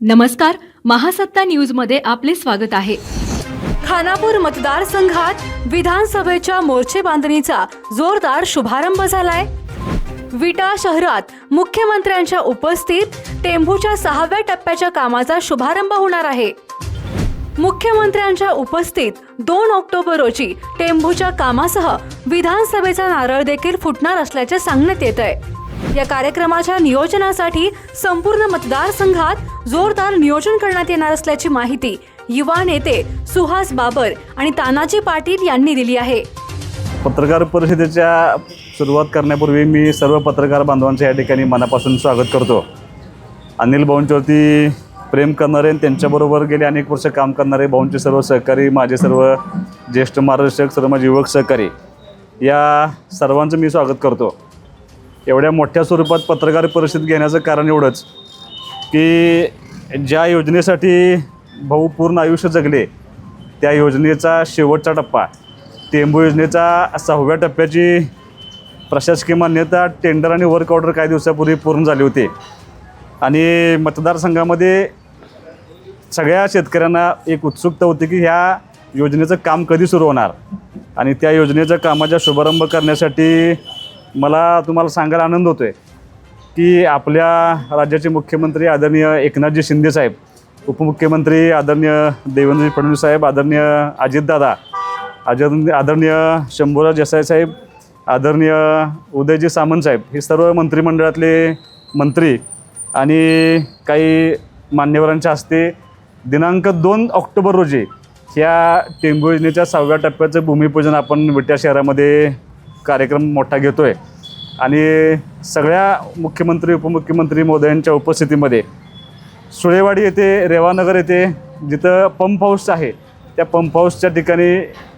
नमस्कार महासत्ता न्यूजमध्ये आपले स्वागत आहे. खानापूर मतदारसंघात विधानसभेच्या मोर्चे बांधणीचा जोरदार शुभारंभ झालाय. विटा शहरात मुख्यमंत्र्यांच्या उपस्थित टेंभूच्या सहाव्या टप्प्याच्या कामाचा शुभारंभ होणार आहे. मुख्यमंत्र्यांच्या उपस्थित दोन ऑक्टोबर रोजी टेंभूच्या कामासह विधानसभेचा नारळ देखील फुटणार असल्याचे सांगण्यात येत आहे या कार्यक्रमाच्या नियोजनासाठी संपूर्ण मतदारसंघात जोरदार नियोजन करण्यात येणार असल्याची माहिती युवा नेते सुहास बाबर आणि तानाजी पाटील यांनी दिली आहे. पत्रकार परिषदेच्या सुरुवात करण्यापूर्वी मी सर्व पत्रकार बांधवांचं या ठिकाणी मनापासून स्वागत करतो. अनिल भाऊंच्यावरती प्रेम करणारे आणि त्यांच्याबरोबर गेले अनेक वर्ष काम करणारे भाऊंचे सर्व सहकारी माझे सर्व ज्येष्ठ मार्गदर्शक सर्व माझे युवक सहकारी या सर्वांचं मी स्वागत करतो. एवढ्या मोठ्या स्वरूपात पत्रकार परिषद घेण्याचं कारण एवढंच की ज्या योजनेसाठी भाऊ पूर्ण आयुष्य जगले त्या योजनेचा शेवटचा टप्पा टेंबू योजनेचा सहाव्या टप्प्याची प्रशासकीय मान्यता टेंडर आणि वर्क ऑर्डर काही दिवसापूर्वी पूर्ण झाली होती. आणि मतदारसंघामध्ये सगळ्या शेतकऱ्यांना एक उत्सुकता होती की ह्या योजनेचं काम कधी सुरू होणार? आणि त्या योजनेच्या कामाचा शुभारंभ करण्यासाठी मला तुम्हाला सांगायला आनंद होतो आहे की आपल्या राज्याचे मुख्यमंत्री आदरणीय एकनाथजी शिंदे साहेब उपमुख्यमंत्री आदरणीय देवेंद्रजी फडणवीस साहेब आदरणीय अजितदादा आदरणीय आदरणीय शंभूराज जसाई साहेब आदरणीय उदयजी सामंत साहेब हे सर्व मंत्रिमंडळातले मंत्री आणि काही मान्यवरांच्या हस्ते दिनांक दोन ऑक्टोबर रोजी ह्या टेंबू योजनेच्या सहाव्या टप्प्याचं भूमिपूजन आपण विट्या शहरामध्ये कार्यक्रम मोठा घेतो आहे आणि सगळ्या मुख्यमंत्री उपमुख्यमंत्री महोदयांच्या उपस्थितीमध्ये सुळेवाडी येथे रेवानगर येथे जिथं पंप हाऊस आहे त्या पंप हाऊसच्या ठिकाणी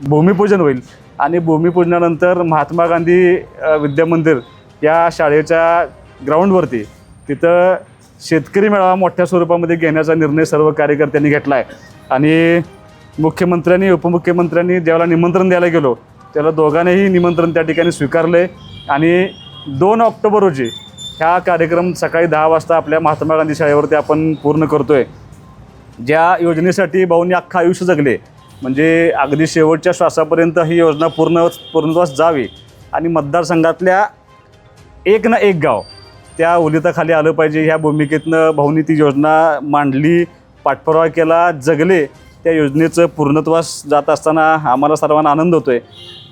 भूमिपूजन होईल. आणि भूमिपूजनानंतर महात्मा गांधी विद्यामंदिर या शाळेच्या ग्राउंडवरती तिथं शेतकरी मेळावा मोठ्या स्वरूपामध्ये घेण्याचा निर्णय सर्व कार्यकर्त्यांनी घेतला आहे आणि मुख्यमंत्र्यांनी उपमुख्यमंत्र्यांनी ज्यावेळेला निमंत्रण द्यायला गेलो त्याला दोघांनीही निमंत्रण त्या ठिकाणी स्वीकारले. आणि दोन ऑक्टोबर रोजी ह्या कार्यक्रम सकाळी दहा वाजता आपल्या महात्मा गांधी शाळेवरती आपण पूर्ण करतो आहे ज्या योजनेसाठी भाऊंनी अख्खं आयुष्य जगले म्हणजे अगदी शेवटच्या श्वासापर्यंत ही योजना पूर्ण पूर्णत्वास जावी. आणि मतदारसंघातल्या एक ना एक गाव त्या ओलिताखाली आलं पाहिजे. ह्या भूमिकेतनं भाऊनी ती योजना मांडली पाठपुरावा केला जगले. त्या योजनेचं पूर्णत्वास जात असताना आम्हाला सर्वांना आनंद होतो आहे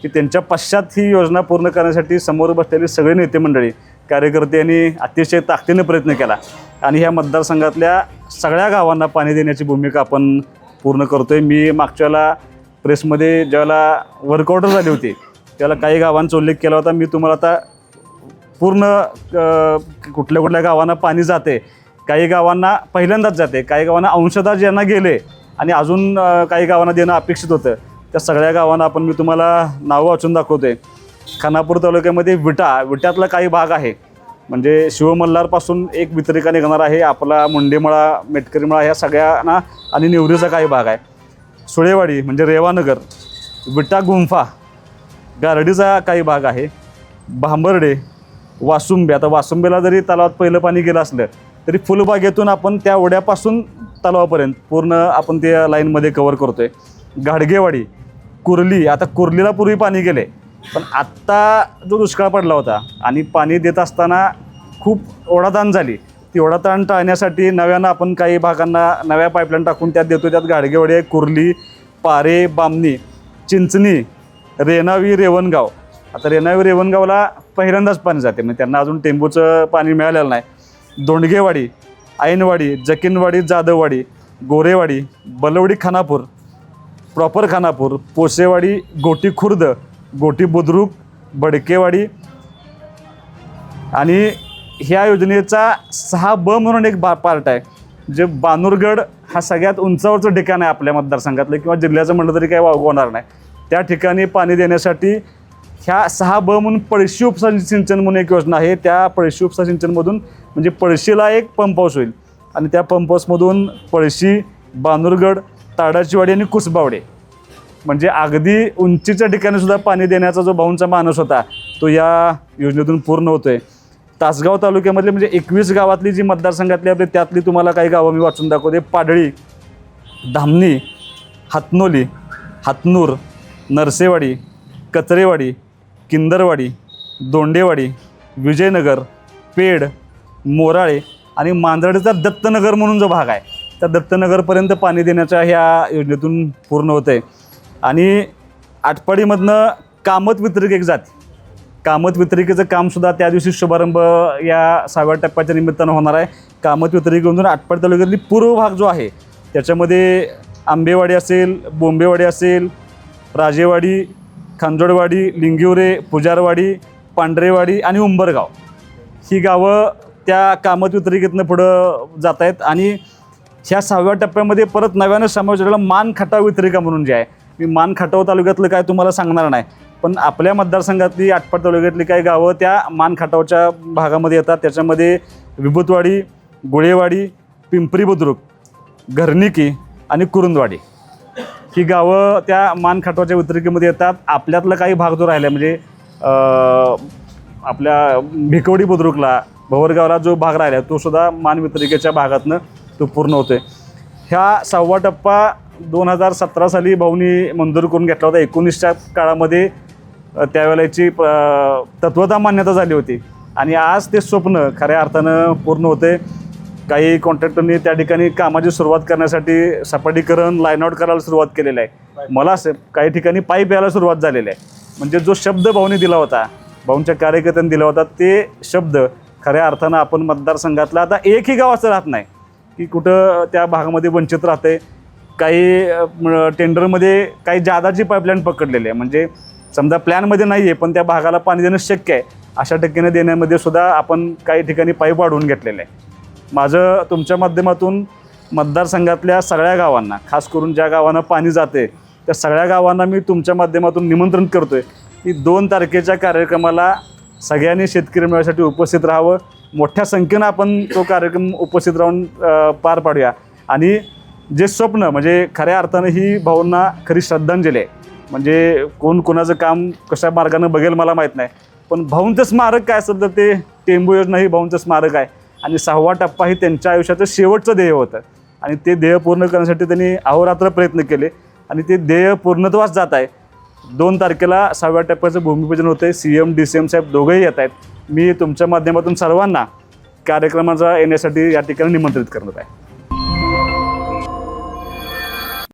की त्यांच्या पश्चात ही योजना पूर्ण करण्यासाठी समोर बसलेले सगळे नेते मंडळी कार्यकर्ते यांनी अतिशय ताकदीने प्रयत्न केला. आणि ह्या मतदारसंघातल्या सगळ्या गावांना पाणी देण्याची भूमिका आपण पूर्ण करतो आहे मी मागच्या वेळेला प्रेसमध्ये ज्यावेळेला वर्कआउट झाली होती त्याला काही गावांचा उल्लेख केला होता. मी तुम्हाला आता पूर्ण कुठल्या कुठल्या गावांना पाणी जाते काही गावांना पहिल्यांदाच जाते काही गावांना अंशतः ज्यांना गेले आणि अजून काही गावांना देणं अपेक्षित होतं. त्या सगळ्या गावांना आपण मी तुम्हाला नावं वाचून दाखवतोय. खानापूर तालुक्यामध्ये विटा विट्यातला काही भाग आहे. म्हणजे शिवमल्हारपासून एक वितरिका निघणार आहे. आपला मुंडेमळा मेटकरीमळा ह्या सगळ्यांना आणि निवरीचा काही भाग आहे. सुळेवाडी म्हणजे रेवानगर विटा गुंफा गारडीचा काही भाग आहे. भांबर्डे वासुंबे. आता वासुंबेला जरी तलावात पहिलं पाणी गेलं असलं तरी फुलबागेतून आपण त्या ओढ्यापासून तलावापर्यंत पूर्ण आपण त्या लाईनमध्ये कवर करतो आहे गाडगेवाडी कुर्ली आता कुर्लीला पूर्वी पाणी गेले पण आत्ता जो दुष्काळ पडला होता आणि पाणी देत असताना खूप ओढाताण झाली. ती ओढाताण टाळण्यासाठी नव्यानं आपण काही भागांना नव्या पाईपलाईन टाकून त्यात देतो त्यात गाडगेवाडी आहे कुर्ली पारे बामणी चिंचणी रेणावी रेवणगाव. आता रेणावी रेवणगावला पहिल्यांदाच पाणी जाते. म्हणजे त्यांना अजून टेंबूचं पाणी मिळालेलं नाही. दोंडगेवाडी ऐनवाडी जकीनवाडी जाधववाडी गोरेवाडी बलवडी खानापूर प्रॉपर खानापूर पोसेवाडी गोटी खुर्द गोटी बुद्रुक बडकेवाडी आणि ह्या योजनेचा सहा ब म्हणून एक बा पार्ट आहे. जे बानूरगड हा सगळ्यात उंचावरचं ठिकाण आहे आपल्या मतदारसंघातलं किंवा जिल्ह्याचं म्हटलं तरी काही वाव होणार नाही. त्या ठिकाणी पाणी देण्यासाठी ह्या सहा ब म्हणून पळशी उपसा सिंचन म्हणून एक योजना आहे. त्या पळशी उपसा सिंचनमधून म्हणजे पळशीला एक पंप हाऊस होईल. आणि त्या पंप हाऊसमधून पळशी बानूरगड ताडाचीवाडी आणि कुसबावडे. म्हणजे अगदी उंचीच्या ठिकाणीसुद्धा पाणी देण्याचा जो भाऊंचा मानस होता तो या योजनेतून पूर्ण होतो आहे तासगाव तालुक्यामधले म्हणजे एकवीस गावातली जी मतदारसंघातली आपली त्यातली तुम्हाला काही गावं मी वाचून दाखवते. पाडळी धामणी हातनोली हातनूर नरसेवाडी कचरेवाडी किंदरवाडी दोंडेवाडी विजयनगर पेड मोराळे आणि मांजरडेचा दत्तनगर म्हणून जो भाग आहे त्या दत्तनगरपर्यंत पाणी देण्याच्या ह्या योजनेतून पूर्ण होतं आहे आणि आटपाडीमधनं कामत वितरिक एक जाते. कामत वितरिकेचं कामसुद्धा त्या दिवशी शुभारंभ या सहाव्या टप्प्याच्या निमित्तानं होणार आहे. कामत वितरिकेमधून आटपाडी तालुक्यातली पूर्व भाग जो आहे त्याच्यामध्ये आंबेवाडी असेल बोंबेवाडी असेल राजेवाडी खांजोडवाडी लिंगिवरे पुजारवाडी पांढरेवाडी आणि उंबरगाव. ही गावं त्या कामत वितरिकेतनं पुढं जात आहेत आणि ह्या सहाव्या टप्प्यामध्ये परत नव्यानं समावेश मान खटाव वितरिका म्हणून जे आहे. मी मान खटाव तालुक्यातलं काय तुम्हाला सांगणार नाही पण आपल्या मतदारसंघातली आटपाड तालुक्यातली काही गावं त्या मान खटावच्या भागामध्ये येतात. त्याच्यामध्ये विभूतवाडी गुळेवाडी पिंपरी बुद्रुक घरनिकी आणि कुरुंदवाडी. ही गावं त्या मानखाटवाच्या खटावच्या वितरिकेमध्ये येतात. आपल्यातला काही भाग जो राहिला म्हणजे आपल्या भिकवडी बुद्रुकला भवरगावला जो भाग राहिला तो सुद्धा मान वितरिकेच्या भागातनं तो पूर्ण होतो आहे ह्या सहावा टप्पा दोन हजार सतरा साली भाऊनी मंजूर करून घेतला होता. एकोणीसच्या काळामध्ये त्यावेळेची त्यावेळेला याची तत्वता मान्यता झाली होती. आणि आज ते स्वप्न खऱ्या अर्थानं पूर्ण होते काही कॉन्ट्रॅक्टरनी त्या ठिकाणी कामाची सुरुवात करण्यासाठी सपाटीकरण लाईन आउट करायला सुरुवात केलेली आहे. मला असं काही ठिकाणी पाईप यायला सुरुवात झालेली आहे. म्हणजे जो शब्द भाऊनी दिला होता भाऊंच्या कार्यकर्त्यांनी दिला होता ते शब्द खऱ्या अर्थानं आपण मतदारसंघातला आता एकही गाव असं राहत नाही की कुठं त्या भागामध्ये वंचित राहते काही टेंडरमध्ये काही जादाची पाईपलाईन पकडलेली आहे. म्हणजे समजा प्लॅनमध्ये नाही आहे पण त्या भागाला पाणी देणं शक्य आहे. अशा टक्केने देण्यामध्ये सुद्धा आपण काही ठिकाणी पाईप वाढवून घेतलेलं आहे. माझं तुमच्या माध्यमातून मतदारसंघातल्या सगळ्या गावांना खास करून ज्या गावांना पाणी जाते त्या सगळ्या गावांना मी तुमच्या माध्यमातून निमंत्रण करतो आहे की दोन तारखेच्या कार्यक्रमाला सगळ्यांनी शेतकरी मेळ्यासाठी उपस्थित राहावं. मोठ्या संख्येनं आपण तो कार्यक्रम उपस्थित राहून पार पाडूया. आणि जे स्वप्न म्हणजे खऱ्या अर्थानं ही भाऊंना खरी श्रद्धांजली आहे. म्हणजे कोण कोणाचं काम कशा मार्गानं बघेल मला माहीत नाही. पण भाऊंचं स्मारक काय असेल तर ते टेंबू योजना ही भाऊंचं स्मारक आहे. आणि सहावा टप्पा हे त्यांच्या आयुष्याचं शेवटचं ध्येय होतं. आणि ते ध्येय पूर्ण करण्यासाठी त्यांनी अहोरात्र प्रयत्न केले. आणि ते ध्येय पूर्णत्वास जात आहे. दोन तारखेला सहाव्या टप्प्याचं भूमिपूजन होतं आहे C M D C M साहेब दोघंही येत आहेत. मी तुमच्या माध्यमातून सर्वांना कार्यक्रमाचा येण्यासाठी या ठिकाणी निमंत्रित करणार आहे.